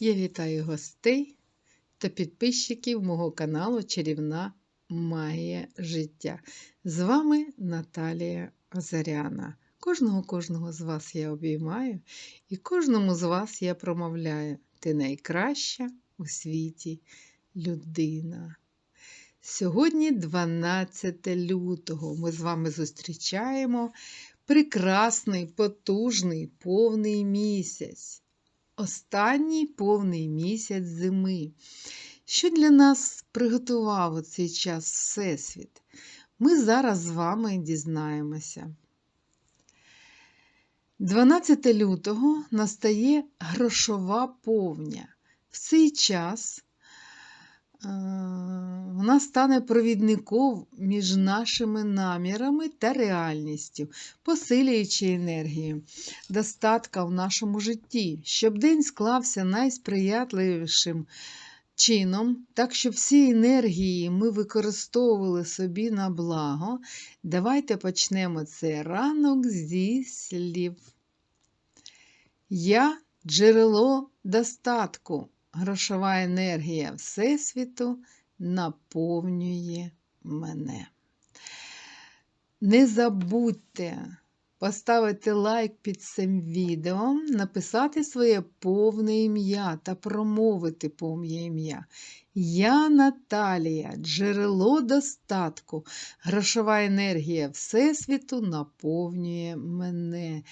Я вітаю гостей та підписчиків мого каналу Чарівна Магія життя. З вами Наталія Озаряна. Кожного кожного з вас я обіймаю і кожному з вас я промовляю: ти найкраща у світі людина. Сьогодні 12 лютого. Ми з вами зустрічаємо прекрасний, потужний, повний місяць. Останній повний місяць зими. Що для нас приготував у цей час Всесвіт? Ми зараз з вами дізнаємося. 12 лютого настає грошова повня. В цей час вона стане провідником між нашими намірами та реальністю, посилюючи енергію, достатка в нашому житті, щоб день склався найсприятливішим чином, так щоб всі енергії ми використовували собі на благо. Давайте почнемо цей ранок зі слів. Я джерело достатку, грошова енергія Всесвіту наповнює мене. Не забудьте поставити лайк під цим відео, написати своє повне ім'я та промовити повне ім'я. Я Наталія, джерело достатку, грошова енергія Всесвіту наповнює мене.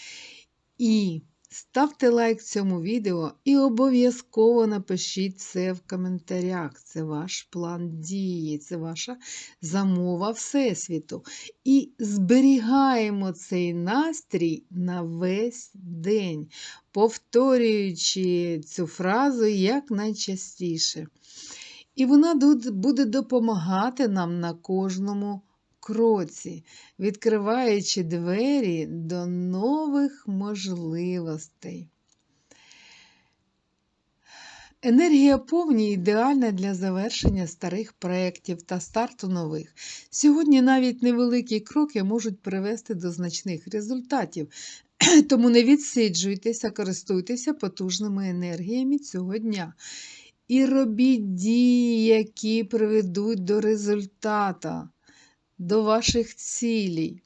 І Ставте лайк цьому відео і обов'язково напишіть це в коментарях. Це ваш план дії, це ваша замова Всесвіту. І зберігаємо цей настрій на весь день, повторюючи цю фразу якнайчастіше. І вона буде допомагати нам на кожному кроці, відкриваючи двері до нових можливостей. Енергія повні ідеальна для завершення старих проєктів та старту нових. Сьогодні навіть невеликі кроки можуть привести до значних результатів, тому не відсиджуйтеся, користуйтеся потужними енергіями цього дня. І робіть дії, які приведуть до результата до ваших цілей.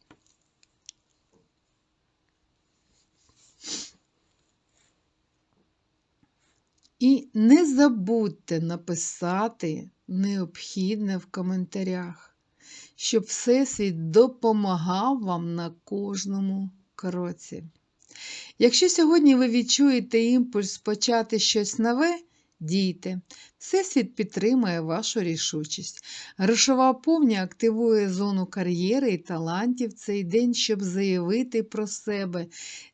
І не забудьте написати необхідне в коментарях, щоб Всесвіт допомагав вам на кожному кроці. Якщо сьогодні ви відчуєте імпульс почати щось нове, Дійте, Всесвіт підтримує вашу рішучість. Грошова повня активує зону кар'єри і талантів цей день, щоб заявити про себе.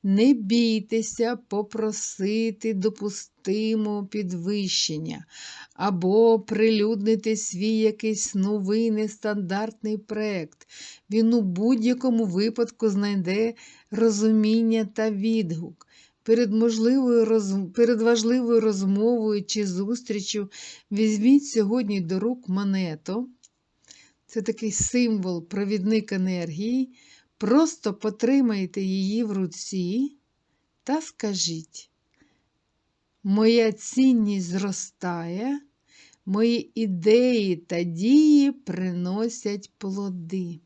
Не бійтеся попросити допустимо підвищення або прилюднити свій якийсь новий нестандартний проєкт. Він у будь-якому випадку знайде розуміння та відгук перед можливою роз... перед важливою розмовою чи зустрічю візьміть сьогодні до рук монету. Це такий символ, провідник енергії. Просто потримайте її в руці та скажіть, моя цінність зростає, мої ідеї та дії приносять плоди.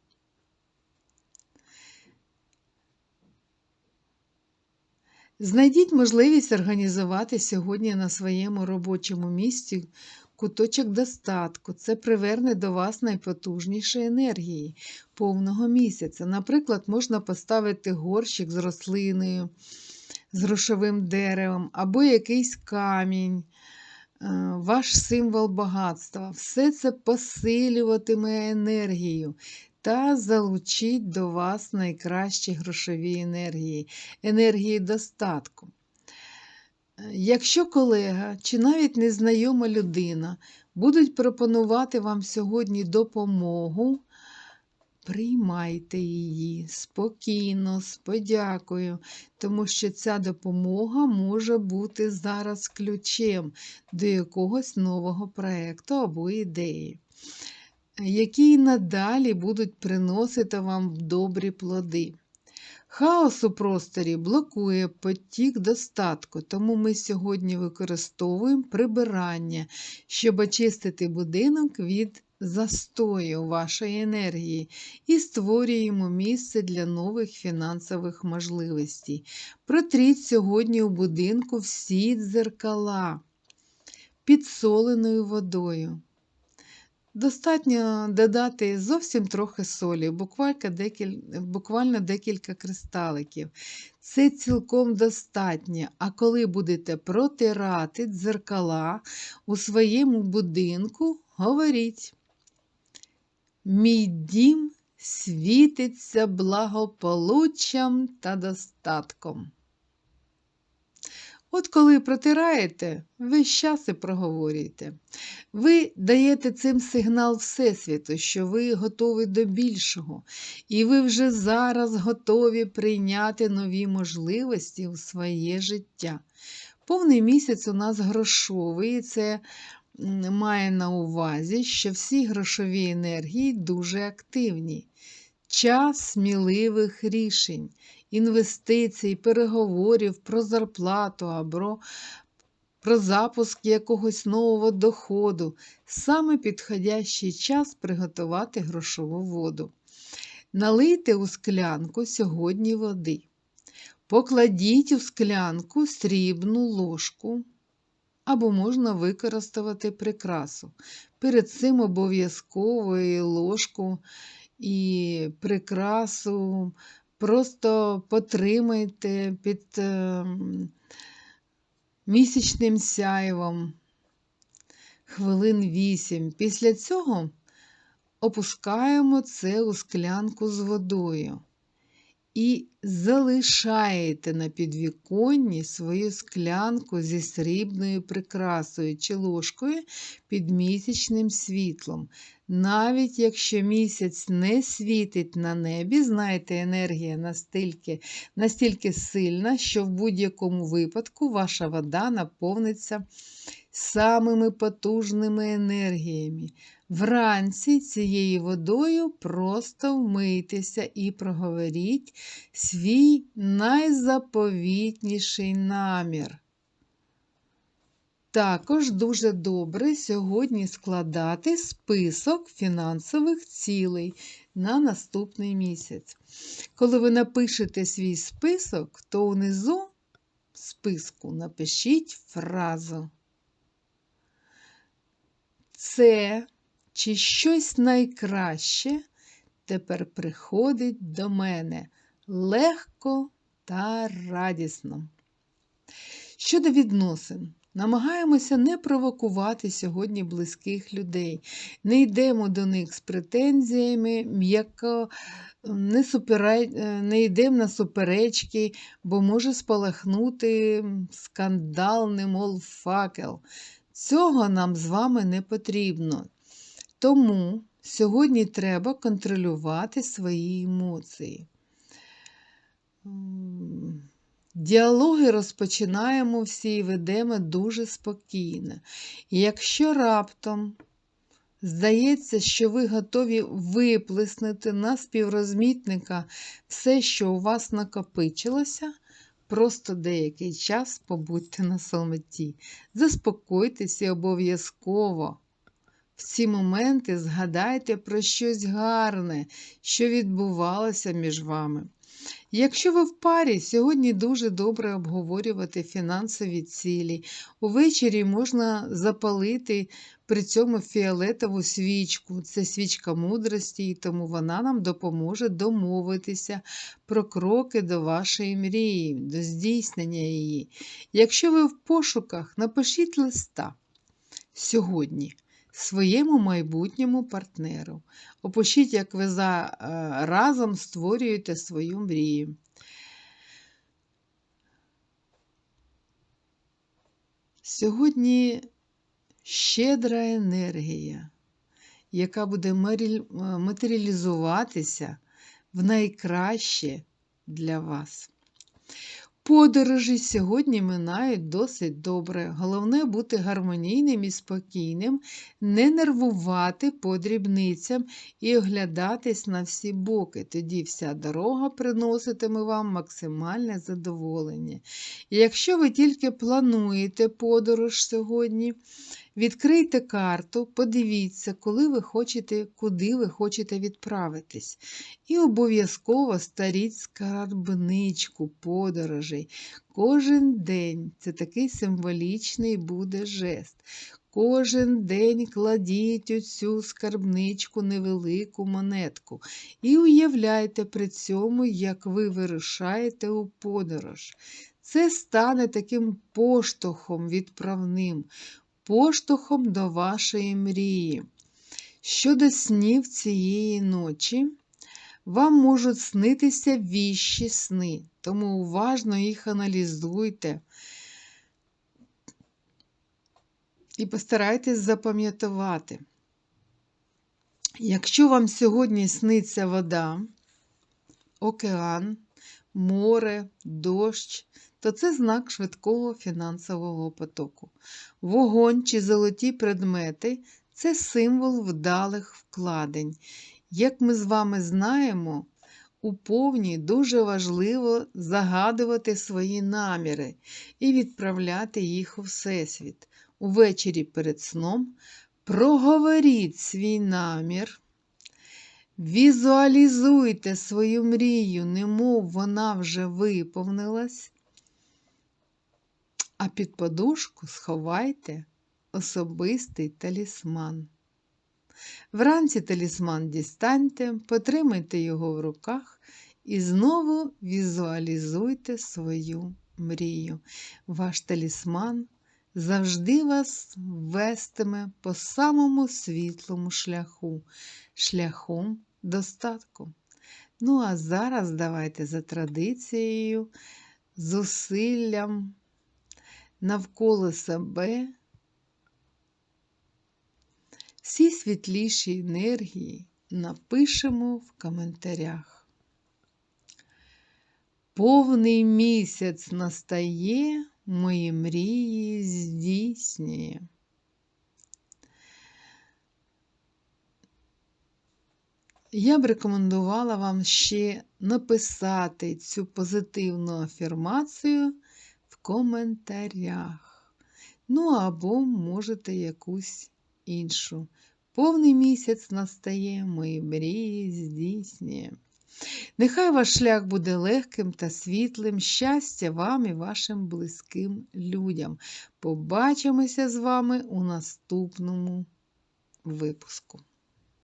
Знайдіть можливість організувати сьогодні на своєму робочому місці куточок достатку. Це приверне до вас найпотужніші енергії повного місяця. Наприклад, можна поставити горщик з рослиною, з грошовим деревом або якийсь камінь. Е, ваш символ багатства. Все це посилюватиме енергію та залучіть до вас найкращі грошові енергії, енергії достатку. Якщо колега чи навіть незнайома людина будуть пропонувати вам сьогодні допомогу, приймайте її спокійно, з подякою, тому що ця допомога може бути зараз ключем до якогось нового проєкту або ідеї які й надалі будуть приносити вам добрі плоди. Хаос у просторі блокує потік достатку, тому ми сьогодні використовуємо прибирання, щоб очистити будинок від застою вашої енергії і створюємо місце для нових фінансових можливостей. Протріть сьогодні у будинку всі дзеркала підсоленою водою. Достатньо додати зовсім трохи солі, буквально декілька, кристаликів. Це цілком достатньо. А коли будете протирати дзеркала у своєму будинку, говоріть. Мій дім світиться благополуччям та достатком. От коли протираєте, час і проговорюєте. Ви даєте цим сигнал Всесвіту, що ви готові до більшого, і ви вже зараз готові прийняти нові можливості у своє життя. Повний місяць у нас грошовий, і це має на увазі, що всі грошові енергії дуже активні. Час сміливих рішень інвестицій, переговорів про зарплату або про запуск якогось нового доходу, саме підходящий час приготувати грошову воду. Налийте у склянку сьогодні води. Покладіть у склянку срібну ложку, або можна використати прикрасу. Перед цим обов'язково ложку і прикрасу Просто потримайте під е, місячним сяйвом хвилин вісім. Після цього опускаємо це у склянку з водою і залишаєте на підвіконні свою склянку зі срібною прикрасою чи ложкою під місячним світлом. Навіть якщо місяць не світить на небі, знаєте, енергія настільки, настільки сильна, що в будь-якому випадку ваша вода наповниться самими потужними енергіями. Вранці цією водою просто вмийтеся і проговоріть свій найзаповітніший намір. Також дуже добре сьогодні складати список фінансових цілей на наступний місяць. Коли ви напишете свій список, то унизу списку напишіть фразу. Це чи щось найкраще тепер приходить до мене легко та радісно. Щодо відносин. Намагаємося не провокувати сьогодні близьких людей, не йдемо до них з претензіями, м'яко не супере... не йдемо на суперечки, бо може спалахнути скандал, немов факел. Цього нам з вами не потрібно. Тому сьогодні треба контролювати свої емоції. Діалоги розпочинаємо всі і ведемо дуже спокійно. І якщо раптом здається, що ви готові виплеснути на співрозмітника все, що у вас накопичилося, просто деякий час побудьте на самоті. Заспокойтеся обов'язково. В ці моменти згадайте про щось гарне, що відбувалося між вами. Якщо ви в парі, сьогодні дуже добре обговорювати фінансові цілі. Увечері можна запалити при цьому фіолетову свічку. Це свічка мудрості, і тому вона нам допоможе домовитися про кроки до вашої мрії, до здійснення її. Якщо ви в пошуках, напишіть листа сьогодні своєму майбутньому партнеру. Опишіть, як ви за, е, разом створюєте свою мрію. Сьогодні щедра енергія, яка буде матеріалізуватися в найкраще для вас. Подорожі сьогодні минають досить добре. Головне бути гармонійним і спокійним, не нервувати по дрібницям і оглядатись на всі боки. Тоді вся дорога приноситиме вам максимальне задоволення. І якщо ви тільки плануєте подорож сьогодні, відкрийте карту, подивіться, коли ви хочете, куди ви хочете відправитись. І обов'язково старіть скарбничку подорожей. Кожен день це такий символічний буде жест. Кожен день кладіть у цю скарбничку невелику монетку і уявляйте при цьому, як ви вирушаєте у подорож. Це стане таким поштовхом відправним, поштовхом до вашої мрії. Щодо снів цієї ночі, вам можуть снитися віщі сни, тому уважно їх аналізуйте і постарайтесь запам'ятувати. Якщо вам сьогодні сниться вода, океан, море, дощ, то це знак швидкого фінансового потоку. Вогонь чи золоті предмети це символ вдалих вкладень. Як ми з вами знаємо, у повні дуже важливо загадувати свої наміри і відправляти їх у Всесвіт. Увечері перед сном проговоріть свій намір, візуалізуйте свою мрію, немов вона вже виповнилась, а під подушку сховайте особистий талісман. Вранці талісман дістаньте, потримайте його в руках і знову візуалізуйте свою мрію. Ваш талісман завжди вас вестиме по самому світлому шляху, шляхом достатку. Ну, а зараз давайте за традицією, зусиллям навколо себе всі світліші енергії напишемо в коментарях. Повний місяць настає, мої мрії здійснює. Я б рекомендувала вам ще написати цю позитивну афірмацію в коментарях. Ну або можете якусь іншу. Повний місяць настає, мої мрії здійснює. Нехай ваш шлях буде легким та світлим, щастя вам і вашим близьким людям. Побачимося з вами у наступному випуску.